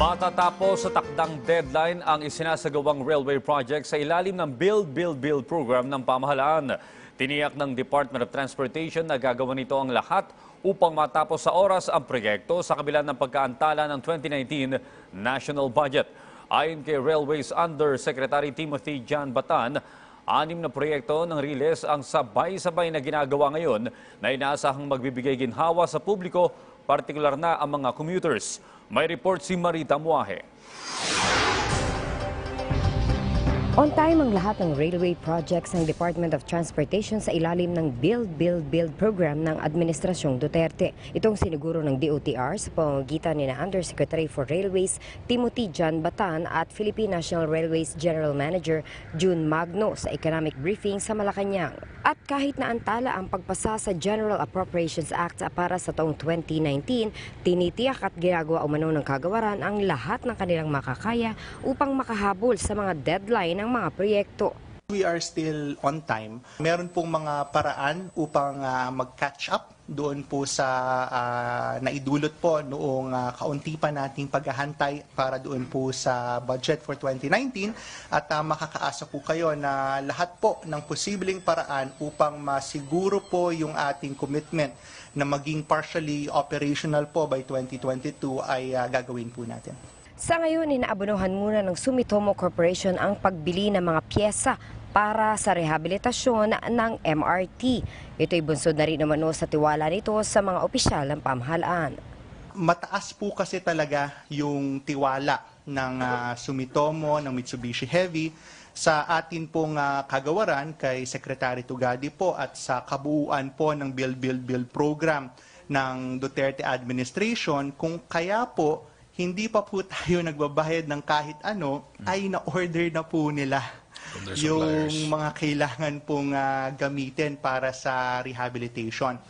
Matatapos sa takdang deadline ang isinasagawang railway project sa ilalim ng Build, Build, Build program ng pamahalaan. Tiniyak ng Department of Transportation na gagawa nito ang lahat upang matapos sa oras ang proyekto sa kabila ng pagkaantala ng 2019 national budget. Ayon kay Railways Undersecretary Timothy John Batan, anim na proyekto ng Riles ang sabay-sabay na ginagawa ngayon na inaasahang magbibigay ginhawa sa publiko, partikular na ang mga commuters. May report si Marita Muahe. On time ang lahat ng railway projects ng Department of Transportation sa ilalim ng Build, Build, Build program ng Administrasyong Duterte. Itong siniguro ng DOTR sa pamamagitan ni na Undersecretary for Railways Timothy John Batan at Philippine National Railways General Manager June Magno sa economic briefing sa Malacanang. At kahit na antala ang pagpasa sa General Appropriations Act para sa taong 2019, tinitiyak at ginagawa umano ng kagawaran ang lahat ng kanilang makakaya upang makahabol sa mga deadline ng mga proyekto. We are still on time. Meron pong mga paraan upang ah, mag-catch up doon po sa ah, naidulot po noong ah, kaunti pa nating paghahantay para doon po sa budget for 2019 at ah, makakaasa po kayo na lahat po ng posibleng paraan upang masiguro po yung ating commitment na maging partially operational po by 2022 ay ah, gagawin po natin. Sa ngayon, inaabunuhan muna ng Sumitomo Corporation ang pagbili ng mga pyesa para sa rehabilitasyon ng MRT. Ito'y bunsod na rin naman sa tiwala nito sa mga opisyal ng pamahalaan. mataas po kasi talaga yung tiwala ng ah, Sumitomo, ng Mitsubishi Heavy sa atin pong ah, kagawaran kay Secretary Tugadi po at sa kabuuan po ng Build Build Build program ng Duterte administration kung kaya po hindi pa po tayo nagbabayad ng kahit ano ay na-order na po nila yung suppliers. mga kailangan pong ah, gamitin para sa rehabilitation.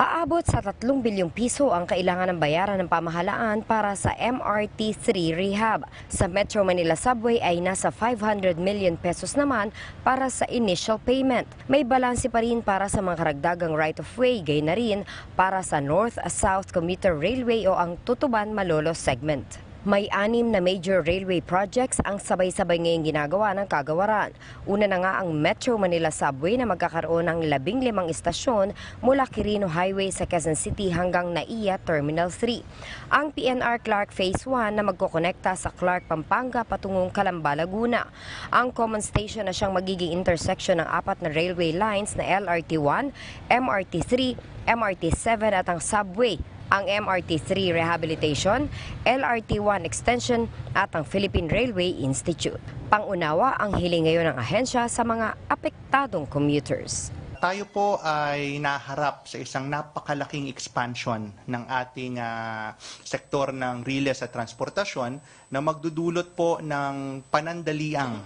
Aabot sa 3 bilyong piso ang kailangan ng bayaran ng pamahalaan para sa MRT-3 rehab. Sa Metro Manila Subway ay nasa 500 million pesos naman para sa initial payment. May balanse pa rin para sa mga karagdagang right-of-way, gay na rin para sa North-South Commuter Railway o ang Tutuban-Malolo segment. May anim na major railway projects ang sabay-sabay ngayong ginagawa ng kagawaran. Una na nga ang Metro Manila Subway na magkakaroon ng labing limang istasyon mula Quirino Highway sa Quezon City hanggang Naiya Terminal 3. Ang PNR Clark Phase 1 na magkokonekta sa Clark, Pampanga patungong Calamba, Laguna. Ang common station na siyang magiging intersection ng apat na railway lines na LRT1, MRT3, MRT7 at ang subway ang MRT3 Rehabilitation, LRT1 Extension at ang Philippine Railway Institute. Pangunawa ang hiling ngayon ng ahensya sa mga apektadong commuters. Tayo po ay naharap sa isang napakalaking expansion ng ating ah, sektor ng riles at transportasyon na magdudulot po ng panandaliang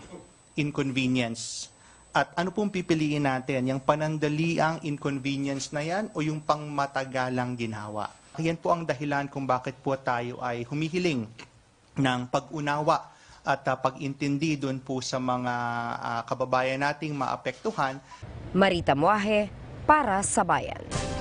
inconvenience. At ano pong pipiliin natin? Yung panandaliang inconvenience na yan o yung pangmatagalang ginhawa? Yan po ang dahilan kung bakit po tayo ay humihiling ng pag-unawa at ah, pag-intindi doon po sa mga ah, kababayan nating maapektuhan Marita Muahe para sa Bayan.